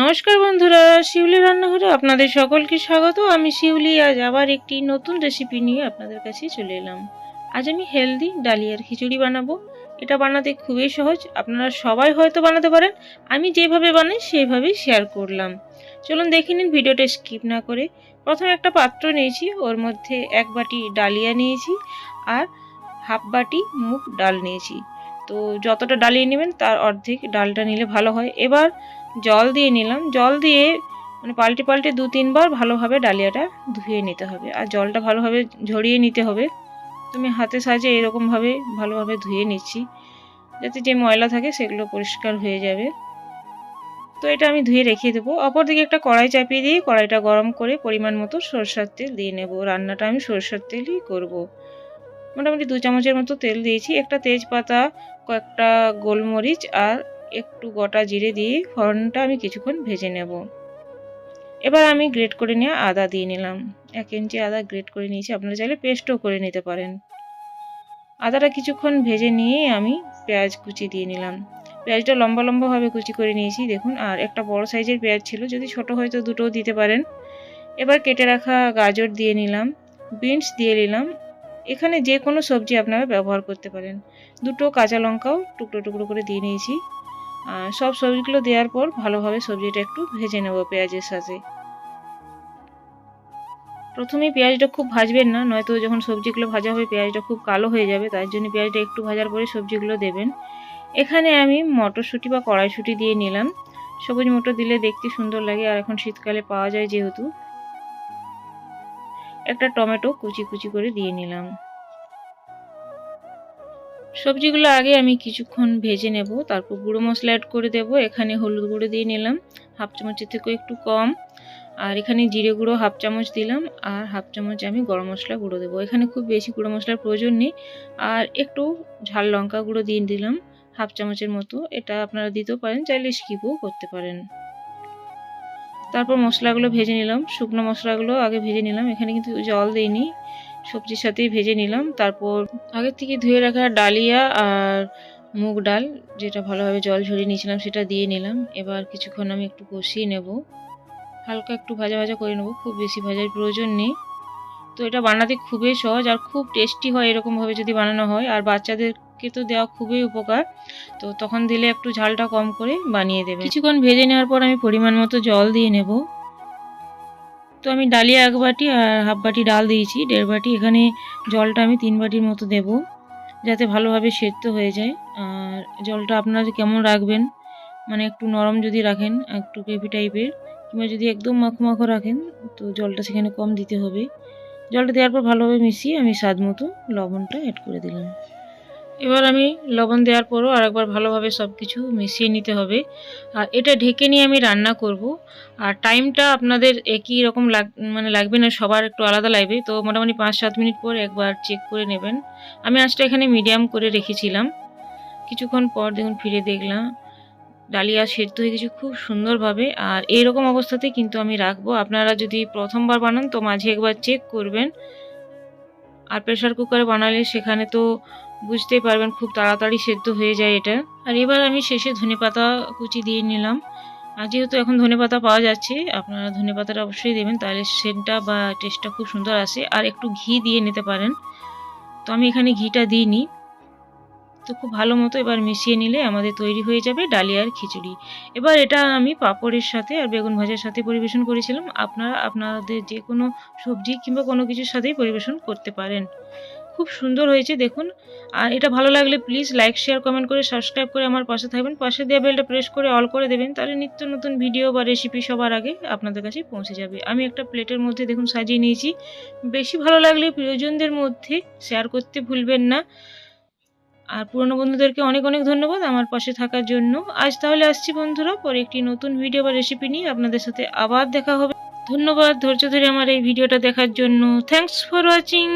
নমস্কার বন্ধুরা, শিউলি রান্নাঘরে আপনাদের সকলকে স্বাগত। আমি শিউলি, আজ আবার একটি নতুন রেসিপি নিয়ে আপনাদের কাছে চলে এলাম। আজ আমি হেলদি ডালিয়ার খিচুড়ি বানাবো। এটা বানাতে খুবই সহজ, আপনারা সবাই হয়তো বানাতে পারেন। আমি যেভাবে বানাই সেইভাবেই শেয়ার করলাম। চলুন দেখে নিন ভিডিওটা স্কিপ না করে। প্রথমে একটা পাত্র নিয়েছি, ওর মধ্যে এক বাটি ডালিয়া নিয়েছি আর হাফ বাটি মুগ ডাল নিয়েছি। তো যতটা ডালিয়ে নেবেন, তার অর্ধেক ডালটা নিলে ভালো হয়। এবার জল দিয়ে নিলাম। জল দিয়ে মানে পাল্টে পাল্টে দু তিনবার ভালোভাবে ডালিয়াটা ধুয়ে নিতে হবে। আর জলটা ভালোভাবে ঝরিয়ে নিতে হবে। তুমি হাতে সাজে এরকমভাবে ভালোভাবে ধুয়ে নিচ্ছি। যাতে যে ময়লা থাকে সেগুলো পরিষ্কার হয়ে যাবে। তো এটা আমি ধুয়ে রেখে দেবো। অপরদিকে একটা কড়াই চাপিয়ে দিয়ে কড়াইটা গরম করে পরিমাণ মতো সরষার তেল দিয়ে নেব। রান্নাটা আমি সরষার তেলই করব। মোটামুটি দু চামচের মতো তেল দিয়েছি। একটা তেজপাতা, কয়েকটা গোলমরিচ আর একটু গোটা জিরে দিয়ে ফোড়নটা আমি কিছুক্ষণ ভেজে নেব। এবার আমি গ্রেট করে নিয়ে আদা দিয়ে নিলাম। এক ইঞ্চি আদা গ্রেট করে নিয়েছি, আপনারা চাইলে পেস্টও করে নিতে পারেন। আদাটা কিছুক্ষণ ভেজে নিয়ে আমি পেঁয়াজ কুচি দিয়ে নিলাম। পেঁয়াজটা লম্বা লম্বাভাবে কুচি করে নিয়েছি, দেখুন, আর একটা বড় সাইজের পেঁয়াজ ছিল, যদি ছোট হয়তো দুটোও দিতে পারেন। এবার কেটে রাখা গাজর দিয়ে নিলাম, বিনস দিয়ে নিলাম। এখানে যে কোনো সবজি আপনারা ব্যবহার করতে পারেন। দুটো কাঁচা লঙ্কাও টুকরো টুকরো করে দিয়ে নিয়েছি। সব সবজিগুলো দেওয়ার পর ভালোভাবে সবজিটা একটু ভেজে নেব পেঁয়াজের সাথে। প্রথমেই পেঁয়াজটা খুব ভাজবেন না, নয়তো যখন সবজিগুলো ভাজা হবে পেঁয়াজটা খুব কালো হয়ে যাবে, তার জন্য পেঁয়াজটা একটু ভাজার পরে সবজিগুলো দেবেন। এখানে আমি মটরশুঁটি বা কড়াইশুঁটি দিয়ে নিলাম। সবুজ মটর দিলে দেখতে সুন্দর লাগে, আর এখন শীতকালে পাওয়া যায় যেহেতু। একটা টমেটো কুচি কুচি করে দিয়ে নিলাম। সবজিগুলো আগে আমি কিছুক্ষণ ভেজে নেব, তারপর গুঁড়ো মশলা অ্যাড করে দেব। এখানে হলুদ গুঁড়ো দিয়ে নিলাম, হাফ চামচের থেকেও একটু কম। আর এখানে জিরে গুঁড়ো হাফ চামচ দিলাম, আর হাফ চামচ আমি গরম মশলা গুঁড়ো দেবো। এখানে খুব বেশি গুঁড়ো মশলার প্রয়োজন নেই। আর একটু ঝাল লঙ্কা গুঁড়ো দিয়ে দিলাম, হাফ চামচের মতো। এটা আপনারা দিতেও পারেন, চাইলে স্কিপও করতে পারেন। তারপর মশলাগুলো ভেজে নিলাম, শুকনো মশলাগুলো আগে ভেজে নিলাম। এখানে কিন্তু জল দিইনি। সবজির সাথেই ভেজে নিলাম। তারপর আগের থেকে ধুয়ে রাখা ডালিয়া আর মুগ ডাল, যেটা ভালোভাবে জল ঝরিয়ে নিয়েছিলাম, সেটা দিয়ে নিলাম। এবার কিছুক্ষণ আমি একটু কষিয়ে নেব। হালকা একটু ভাজা ভাজা করে নেব, খুব বেশি ভাজার প্রয়োজন নেই। তো এটা বানাতে খুবই সহজ আর খুব টেস্টি হয় এরকমভাবে যদি বানানো হয়। আর বাচ্চাদেরকে তো দেওয়া খুবই উপকার। তো তখন দিলে একটু ঝালটা কম করে বানিয়ে দেবে। কিছুক্ষণ ভেজে নেওয়ার পর আমি পরিমাণ মতো জল দিয়ে নেব। তো আমি ডালিয়া এক বাটি আর হাফ বাটি ডাল দিয়েছি, দেড় বাটি। এখানে জলটা আমি তিন বাটির মতো দেব, যাতে ভালোভাবে সেদ্ধ হয়ে যায়। আর জলটা আপনারা কেমন রাখবেন মানে একটু নরম যদি রাখেন, একটু গ্রেভি টাইপের, কিংবা যদি একদম মাখো মাখো রাখেন, তো জলটা সেখানে কম দিতে হবে। জলটা দেওয়ার পর ভালোভাবে মিশিয়ে আমি স্বাদ মতো লবণটা অ্যাড করে দিলাম। এবার আমি লবণ দেওয়ার পরও আরেকবার ভালোভাবে সব কিছু মিশিয়ে নিতে হবে। আর এটা ঢেকে নিয়ে আমি রান্না করব। আর টাইমটা আপনাদের একই রকম লাগ মানে লাগবে না, সবার একটু আলাদা লাগবে। তো মোটামুটি পাঁচ সাত মিনিট পর একবার চেক করে নেবেন। আমি আঁচটা এখানে মিডিয়াম করে রেখেছিলাম। কিছুক্ষণ পর দেখুন ফিরে দেখলাম, ডালিয়া সেদ্ধ হয়ে গেছে খুব সুন্দরভাবে। আর এইরকম অবস্থাতে কিন্তু আমি রাখব। আপনারা যদি প্রথমবার বানান তো মাঝে একবার চেক করবেন। আর প্রেশার কুকারে বানালে সেখানে তো বুঝতেই পারবেন খুব তাড়াতাড়ি সেদ্ধ হয়ে যায় এটা। আর এবার আমি শেষে ধনে পাতা কুচি দিয়ে নিলাম। আর যেহেতু এখন ধনে পাতা পাওয়া যাচ্ছে, আপনারা ধনে পাতাটা অবশ্যই দেবেন, তাহলে সেন্টটা বা টেস্টটা খুব সুন্দর আসে। আর একটু ঘি দিয়ে নিতে পারেন। তো আমি এখানে ঘিটা দিই দিইনি। তো খুব ভালো মতো এবার মিশিয়ে নিলে আমাদের তৈরি হয়ে যাবে ডালিয়ার খিচুড়ি। এবার এটা আমি পাঁপড়ের সাথে আর বেগুন ভাজার সাথে পরিবেশন করেছিলাম। আপনারা, আপনাদের যে কোনো সবজি কিংবা কোনো কিছুর সাথেই পরিবেশন করতে পারেন। খুব সুন্দর হয়েছে, দেখুন। আর এটা ভালো লাগলে প্লিজ লাইক শেয়ার কমেন্ট করে সাবস্ক্রাইব করে আমার পাশে থাকবেন। পাশে দেওয়া বেলটা প্রেস করে অল করে দেবেন। তাহলে নিত্য নতুন ভিডিও বা রেসিপি সবার আগে আপনাদের কাছে পৌঁছে যাবে। আমি একটা প্লেটের মধ্যে দেখুন সাজিয়ে নিয়েছি। বেশি ভালো লাগলে প্রিয়জনদের মধ্যে শেয়ার করতে ভুলবেন না। আর পুরনো বন্ধুদেরকে অনেক অনেক ধন্যবাদ আমার পাশে থাকার জন্য। আজ তাহলে আসছি বন্ধুরা, পরে একটি নতুন ভিডিও বা রেসিপি নিয়ে আপনাদের সাথে আবার দেখা হবে। ধন্যবাদ ধৈর্য ধরে আমার এই ভিডিওটা দেখার জন্য। Thanks for watching